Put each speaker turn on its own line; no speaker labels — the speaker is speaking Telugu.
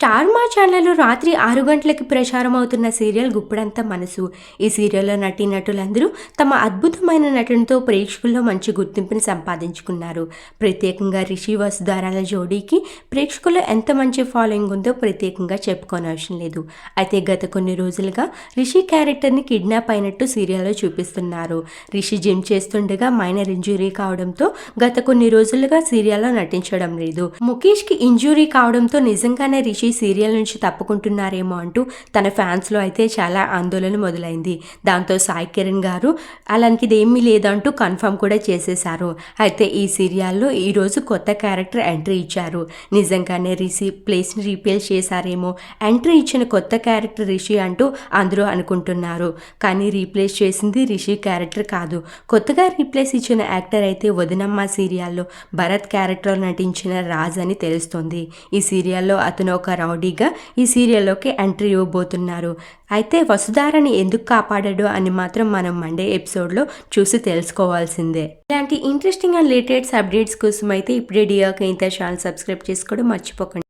స్టార్ మా ఛానల్లో రాత్రి ఆరు గంటలకి ప్రసారం అవుతున్న సీరియల్ గుప్పుడంత మనసు. ఈ సీరియల్లో నటీనటులందరూ తమ అద్భుతమైన నటనతో ప్రేక్షకుల్లో మంచి గుర్తింపుని సంపాదించుకున్నారు. ప్రత్యేకంగా రిషి వసుధారాల జోడీకి ప్రేక్షకుల్లో ఎంత మంచి ఫాలోయింగ్ ఉందో ప్రత్యేకంగా చెప్పుకోనవసరం లేదు. అయితే గత కొన్ని రోజులుగా రిషి క్యారెక్టర్ని కిడ్నాప్ అయినట్టు సీరియల్లో చూపిస్తున్నారు. రిషి జిమ్ చేస్తుండగా మైనర్ ఇంజురీ కావడంతో గత కొన్ని రోజులుగా సీరియల్లో నటించడం లేదు. ముఖేష్కి ఇంజురీ కావడంతో నిజంగానే రిషి సీరియల్ నుంచి తప్పుకుంటున్నారేమో అంటూ తన ఫ్యాన్స్లో అయితే చాలా ఆందోళన మొదలైంది. దాంతో సాయి కిరణ్ గారు అలాంటిది ఏమీ లేదంటూ కన్ఫర్మ్ కూడా చేసేశారు. అయితే ఈ సీరియల్లో ఈరోజు కొత్త క్యారెక్టర్ ఎంట్రీ ఇచ్చారు. నిజంగానే రిషి ప్లేస్ని రీప్లేస్ చేశారేమో. ఎంట్రీ ఇచ్చిన కొత్త క్యారెక్టర్ రిషి అంటూ అందరూ అనుకుంటున్నారు. కానీ రీప్లేస్ చేసింది రిషి క్యారెక్టర్ కాదు. కొత్తగా రీప్లేస్ ఇచ్చిన యాక్టర్ అయితే వదినమ్మ సీరియల్లో భరత్ క్యారెక్టర్ నటించిన రాజ్ అని తెలుస్తుంది. ఈ సీరియల్లో అతను ఒక రౌడీగా ఈ సీరియల్లోకి ఎంట్రీ ఇవ్వబోతున్నారు. అయితే వసుధారని ఎందుకు కాపాడాడు అని మాత్రం మనం మండే ఎపిసోడ్లో చూసి తెలుసుకోవాల్సిందే. ఇలాంటి ఇంట్రెస్టింగ్ అండ్ లేటెస్ట్ అప్డేట్స్ కోసం అయితే ఇప్పుడే డియాకి ఇంత ఛానల్ సబ్స్క్రైబ్ చేసుకోవడం మర్చిపోకండి.